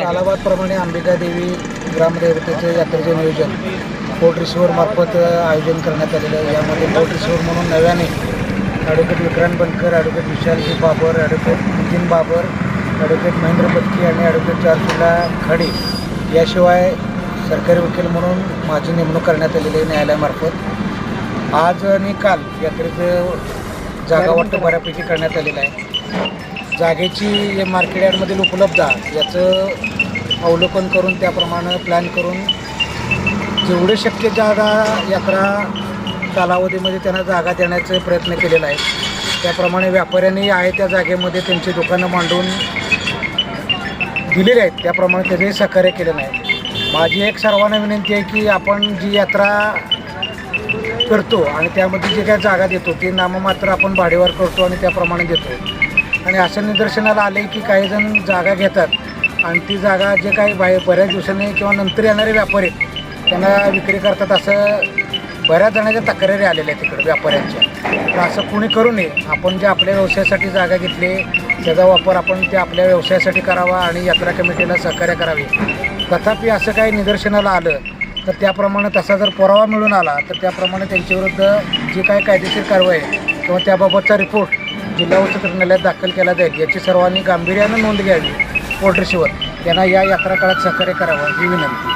आहे. कालाबादप्रमाणे अंबिका देवी ग्रामदेवतेचं यात्रेचे नियोजन रिसिव्हर मार्फत आयोजन करण्यात आलेलं आहे. यामध्ये रिसिव्हर म्हणून नव्याने advocate Vikrant Bankar advocate विशालजी Babar advocate Nitin Babar advocate Mahendra Batki आणि ॲडव्होकेट चारफुला खडे याशिवाय सरकारी वकील म्हणून माझी नेमणूक करण्यात आलेली आहे न्यायालयामार्फत. आज आणि काल यात्रेचं जागा वाटप बऱ्यापैकी करण्यात आलेलं आहे. जागेची मार्केट यार्डमधील आहे. याचं अवलोकन करून त्याप्रमाणे प्लॅन करून जेवढे शक्य जागा यात्रा कालावधीमध्ये त्यांना जागा देण्याचा प्रयत्न केलेला आहे त्याप्रमाणे व्यापाऱ्यांनी आहे त्या जागेमध्ये त्यांची दुकानं मांडून दिलेली आहेत. त्याप्रमाणे त्याचंही सहकार्य केलं नाही माझी एक सर्वांना विनंती आहे की आपण जी यात्रा करतो आणि त्यामध्ये जे काही जागा देतो ती नाममात्र आपण भाडेवर करतो आणि त्याप्रमाणे देतो. आणि असं निदर्शनाला आले की काही जण जागा घेतात. आणि ती जागा जे काही बाहेर बऱ्याच दिवसांनी किंवा नंतर येणारे व्यापारी त्यांना विक्री करतात असं बऱ्याच जणांच्या तक्रारी आलेल्या आहेत तिकडे व्यापाऱ्यांच्या. तर असं कुणी करू नये. आपण जे आपल्या व्यवसायासाठी जागा घेतली त्याचा वापर आपण ते आपल्या व्यवसायासाठी करावा आणि यात्रा कमिटीला सहकार्य करावे. तथापि असं काही निदर्शनाला आलं तर त्याप्रमाणे तसा जर पुरावा मिळून आला तर त्याप्रमाणे त्यांच्याविरुद्ध जी काही कायदेशीर कारवाई आहे किंवा त्याबाबतचा रिपोर्ट जिल्हा उच्च न्यायालयात दाखल केला जाईल. याची सर्वांनी गांभीर्यानं नोंद घ्यावी. पोल्ट्रीशीवर त्यांना या यात्रा काळात सहकार्य करावं ही विनंती.